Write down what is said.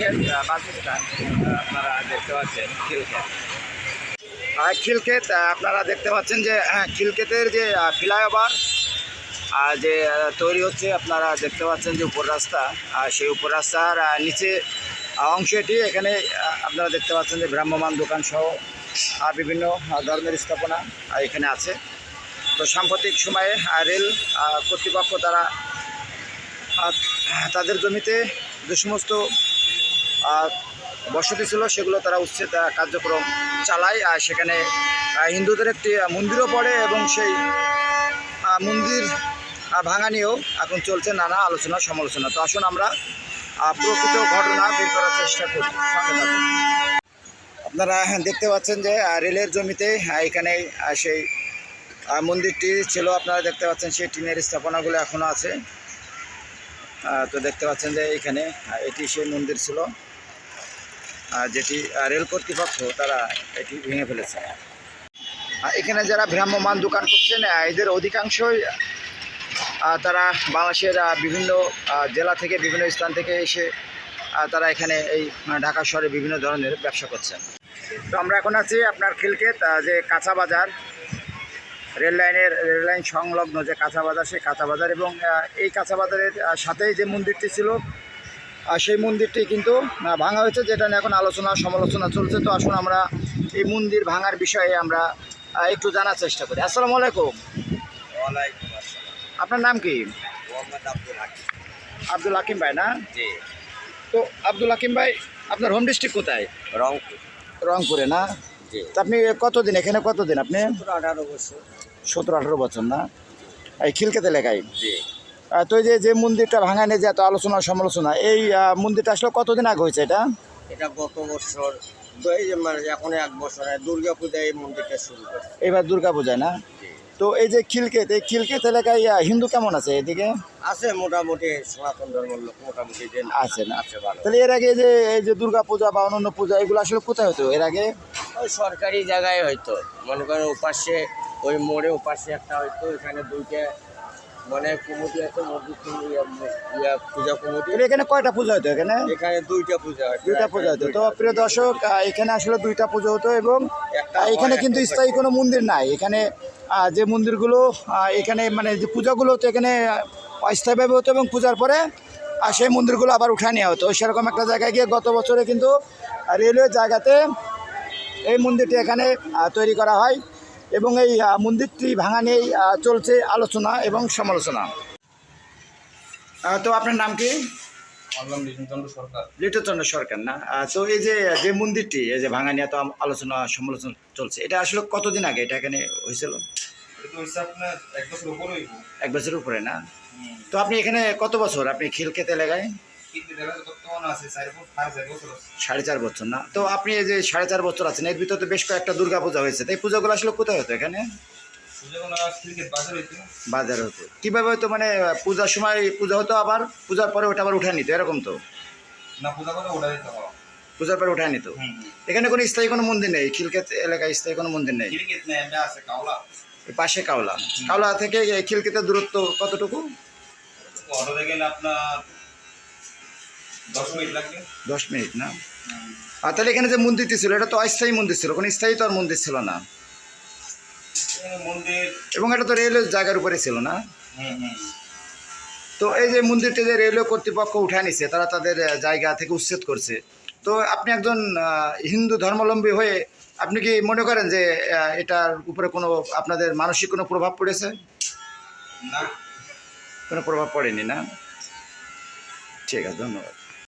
Khilkhet bus stand আপনারা দেখতে পাচ্ছেন আর খিলক্ষেত আপনারা দেখতে পাচ্ছেন যে হ্যাঁ, খিলক্ষেতের যে ফ্লাইওভার যে তৈরি হচ্ছে আপনারা দেখতে পাচ্ছেন যে উপর রাস্তা আর সেই উপর রাস্তার নিচে আহ, অংশ এটি এখানে আপনারা দেখতে পাচ্ছেন যে ভ্রাম্যমান দোকান সহ আর বিভিন্ন আহ, ধর্মের স্থাপনা এখানে আছে। তো সাম্প্রতিক সময়ে রেল কর্তৃপক্ষ তারা তাদের জমিতে যে সমস্ত বসতি ছিল সেগুলো তারা উচ্ছেদ কার্যক্রম চালায়। আর সেখানে হিন্দুদের একটি মন্দিরও পড়ে এবং সেই মন্দির ভাঙা নিয়েও এখন চলছে নানা আলোচনা সমালোচনা। তো আসুন আমরা প্রকৃত ঘটনা বের করার চেষ্টা করি। আপনারা হ্যাঁ, দেখতে পাচ্ছেন যে রেলের জমিতে এখানে সেই মন্দিরটি ছিল। আপনারা দেখতে পাচ্ছেন সেই টিনের স্থাপনাগুলো এখনও আছে। তো দেখতে পাচ্ছেন যে এখানে এটি সেই মন্দির ছিল। যেটি রেল কর্তৃপক্ষ, তারা এটি ভেঙে ফেলেছে। এখানে যারা ভ্রাম্যমান দোকান করছেন এদের অধিকাংশই তারা বাংলাদেশের বিভিন্ন জেলা থেকে, বিভিন্ন স্থান থেকে এসে তারা এখানে এই ঢাকা শহরে বিভিন্ন ধরনের ব্যবসা করছেন। তো আমরা এখন আছি আপনার খিলকেত যে কাঁচা বাজার, রেল লাইনের, রেল লাইন সংলগ্ন যে কাঁচা বাজার, সেই কাঁচা বাজার এবং এই কাঁচা বাজারের সাথেই যে মন্দিরটি ছিল আহ, সেই মন্দিরটি কিন্তু ভাঙা হয়েছে যেটা নিয়ে এখন আলোচনা সমালোচনা চলছে। তো আসুন আমরা এই মন্দির ভাঙার বিষয়ে আমরা একটু জানার চেষ্টা করি। আসসালামু আলাইকুম। আপনার নাম কি? আব্দুল হাকিম। ভাই না? জি। তো আব্দুল হাকিম ভাই আপনার হোম ডিস্ট্রিক্ট কোথায়? রংপুর। রংপুরে না? আপনি কতদিন এখানে কতদিন আপনি? সতেরো আঠারো বছর। সতেরো আঠারো বছর না? এই খিলকেত আহ, তো এই যে যে মন্দিরটা ভাঙা নিয়ে যে এত আলোচনা সমালোচনা এই মন্দিরটা আসলে কতদিন আগে হয়েছে এটা? এটা গত বছর মানে এখন এক বছর আগে দুর্গা পূজায় এই মন্দিরটা শুরু করে এবার দুর্গা পূজায় না তো এই যে খিলকেত এই খিলকেত এলাকায় হিন্দু কেমন আছে এদিকে? আছে মোটামুটি সনাতন ধর্মের লোক মোটামুটি আছে না। আছে ভালো। তাহলে এর আগে যে এই যে দুর্গা পূজা বা অন্যান্য পূজা এগুলো আসলে কোথায় হতো এর আগে? ওই সরকারি জায়গায় হয়তো মনে করেন ওপাশে ওই মোড়ে ওপাশে একটা হয়তো এখানে দুইটা মানে কমিটি আছে মসজিদ পূজা কমিটি তাহলে এখানে কয়টা পূজা হতো এখানে? এখানে দুইটা পূজা হয় দুইটা পূজা হতো তো প্রিয় দর্শক এখানে আসলে দুইটা পুজো হতো এবং এখানে কিন্তু স্থায়ী কোনো মন্দির নাই। এখানে যে মন্দিরগুলো এখানে মানে যে পূজাগুলো হতো এখানে অস্থায়ীভাবে হতো এবং পূজার পরে আর সেই মন্দিরগুলো আবার উঠা নেওয়া হতো। সেরকম একটা জায়গায় গিয়ে গত বছরে কিন্তু আহ, রেলওয়ে জায়গাতে এই মন্দিরটি এখানে তৈরি করা হয়। এবং এই মন্দিরটি ভাঙা নিয়েই চলছে আলোচনা এবং সমালোচনা। তো আপনার নাম কি? বিষ্ণুচন্দ্র সরকার। না? তো এই যে যে মন্দিরটি এই যে ভাঙা নিয়ে তো আলোচনা সমালোচনা চলছে এটা আসলে কতদিন আগে? এটা এখানে হয়েছিল? এক বছর উপরে না? তো আপনি এখানে কত বছর? আপনি খিলক্ষেত এলাকায় সাড়ে চার বছর না? তো আপনি এই যে সাড়ে চার বছর আছেন এর ভিতরে তো বেশ কয়েকটা দুর্গা পূজা হয়েছে। তো এই পূজাগুলো আসলে কোথায় হতো এখানে? বাজার হতো। কীভাবে হতো মানে পূজার সময় পূজা হতো আবার পূজার পরে ওটা আবার উঠে নিত এরকম তো? না পূজা করে ওটা দিতে পূজার পরে উঠে নিত? এখানে কোনো স্থায়ী কোনো মন্দির নেই? খিলক্ষেত এলাকায় স্থায়ী কোনো মন্দির নেই? পাশে কাওলা। কাওলা থেকে খিলকেতের দূরত্ব কতটুকু? আপনার দশ মিনিট না? আর তাহলে এখানে যে মন্দিরটি ছিল এটা তো অস্থায়ী মন্দির ছিল কোনো স্থায়ী তো আর মন্দির ছিল না। এবং এটা তো রেলওয়ে জায়গার উপরে ছিল না? তো এই যে মন্দিরটি যে রেলওয়ে কর্তৃপক্ষ উঠে নিছে তারা তাদের জায়গা থেকে উচ্ছেদ করছে। তো আপনি একজন হিন্দু ধর্মাবলম্বী হয়ে আপনি কি মনে করেন যে এটার উপরে কোনো আপনাদের মানসিক কোনো প্রভাব পড়েছে? না। কোনো প্রভাব পড়েনি না? ঠিক আছে ধন্যবাদ।